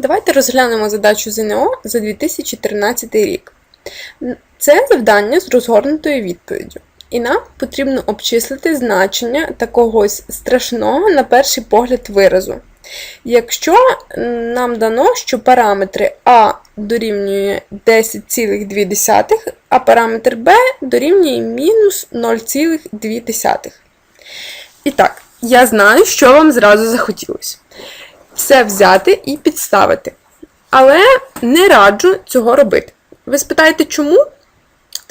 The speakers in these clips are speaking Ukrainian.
Давайте розглянемо задачу ЗНО за 2013 рік. Це завдання з розгорнутою відповіддю. І нам потрібно обчислити значення такогось страшного на перший погляд виразу. Якщо нам дано, що параметри А дорівнює 10,2, а параметр Б дорівнює мінус 0,2. І так, я знаю, що вам зразу захотілося. Все взяти і підставити. Але не раджу цього робити. Ви спитаєте, чому?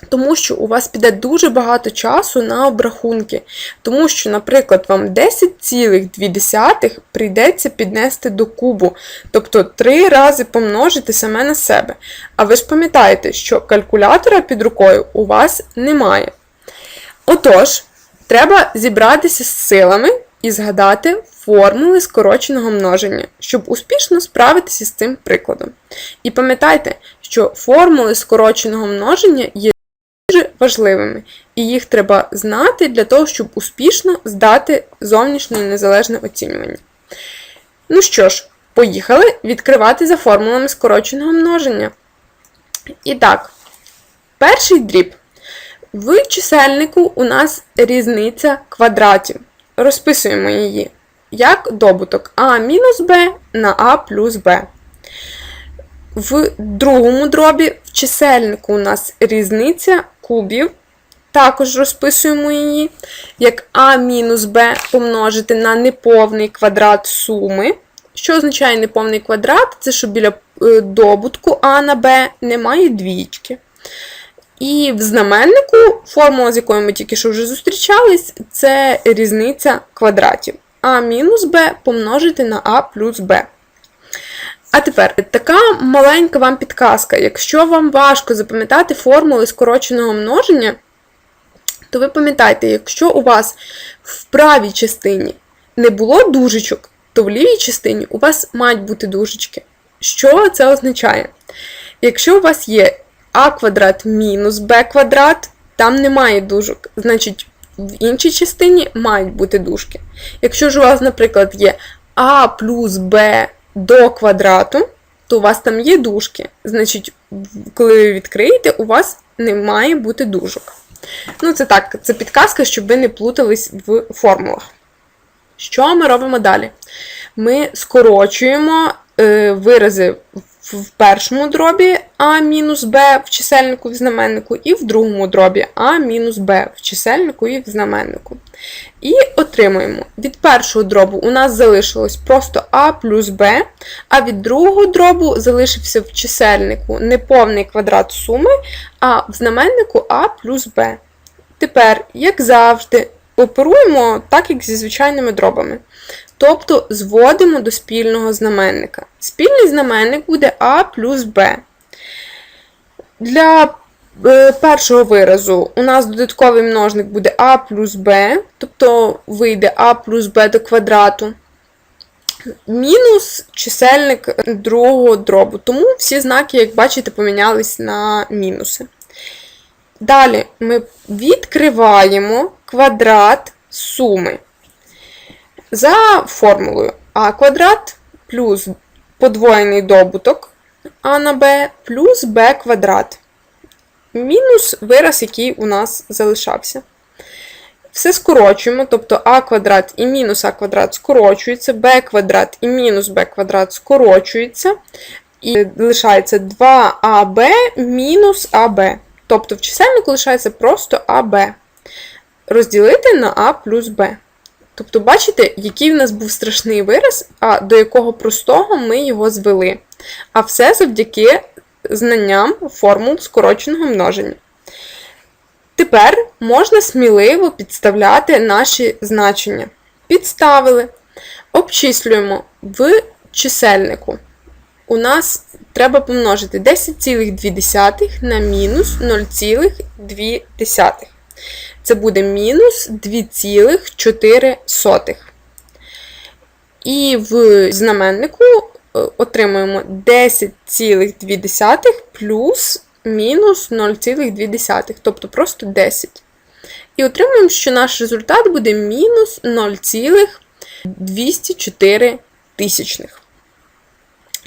Тому що у вас піде дуже багато часу на обрахунки. Тому що, наприклад, вам 10,2 прийдеться піднести до кубу, тобто 3 рази помножити саме на себе. А ви ж пам'ятаєте, що калькулятора під рукою у вас немає. Отож, треба зібратися з силами і згадати формули скороченого множення, щоб успішно справитися з цим прикладом. І пам'ятайте, що формули скороченого множення є дуже важливими, і їх треба знати для того, щоб успішно здати зовнішнє незалежне оцінювання. Ну що ж, поїхали відкривати за формулами скороченого множення. І так, перший дріб. В чисельнику у нас різниця квадратів. Розписуємо її як добуток А мінус Б на А плюс Б. В другому дробі в чисельнику у нас різниця кубів. Також розписуємо її, як А мінус Б помножити на неповний квадрат суми. Що означає неповний квадрат? Це що біля е, добутку А на Б немає двічки. І в знаменнику, формула, з якою ми тільки що вже зустрічались, це різниця квадратів. А мінус Б помножити на А плюс Б. А тепер така маленька вам підказка. Якщо вам важко запам'ятати формули скороченого множення, то ви пам'ятайте, якщо у вас в правій частині не було дужечок, то в лівій частині у вас мають бути дужечки. Що це означає? Якщо у вас є а квадрат мінус Б квадрат, там немає дужок. Значить, в іншій частині мають бути дужки. Якщо ж у вас, наприклад, є А плюс Б до квадрату, то у вас там є дужки. Значить, коли ви відкриєте, у вас не має бути дужок. Ну, це так, це підказка, щоб ви не плутались в формулах. Що ми робимо далі? Ми скорочуємо е, вирази в першому дробі А мінус Б в чисельнику і в знаменнику, і в другому дробі А мінус Б в чисельнику і в знаменнику. І отримуємо. Від першого дробу у нас залишилось просто А плюс Б, а від другого дробу залишився в чисельнику неповний квадрат суми, а в знаменнику А плюс Б. Тепер, як завжди, оперуємо так, як зі звичайними дробами. Тобто зводимо до спільного знаменника. Спільний знаменник буде А плюс Б. Для е, першого виразу у нас додатковий множник буде А плюс Б, тобто вийде А плюс Б до квадрату. Мінус чисельник другого дробу. Тому всі знаки, як бачите, помінялись на мінуси. Далі ми відкриваємо квадрат суми. За формулою А квадрат плюс подвоєний добуток А на Б плюс Б квадрат. Мінус вираз, який у нас залишався. Все скорочуємо, тобто А квадрат і мінус А квадрат скорочуються, Б квадрат і мінус Б квадрат скорочуються. І лишається 2АБ мінус АБ. Тобто в чисельнику лишається просто АБ. Розділити на А плюс Б. Тобто, бачите, який в нас був страшний вираз, а до якого простого ми його звели. А все завдяки знанням формул скороченого множення. Тепер можна сміливо підставляти наші значення. Підставили, обчислюємо в чисельнику. У нас треба помножити 10,2 на мінус 0,2. Це буде мінус 2,4. І в знаменнику е, отримуємо 10,2 плюс мінус 0,2, тобто просто 10. І отримуємо, що наш результат буде мінус 0,204 тисячних.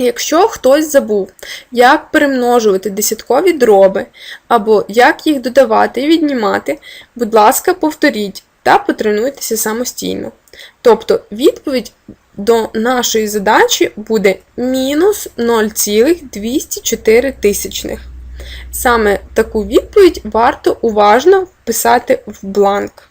Якщо хтось забув, як перемножувати десяткові дроби, або як їх додавати і віднімати, будь ласка, повторіть та потренуйтеся самостійно. Тобто відповідь до нашої задачі буде мінус 0,204 тисячних. Саме таку відповідь варто уважно вписати в бланк.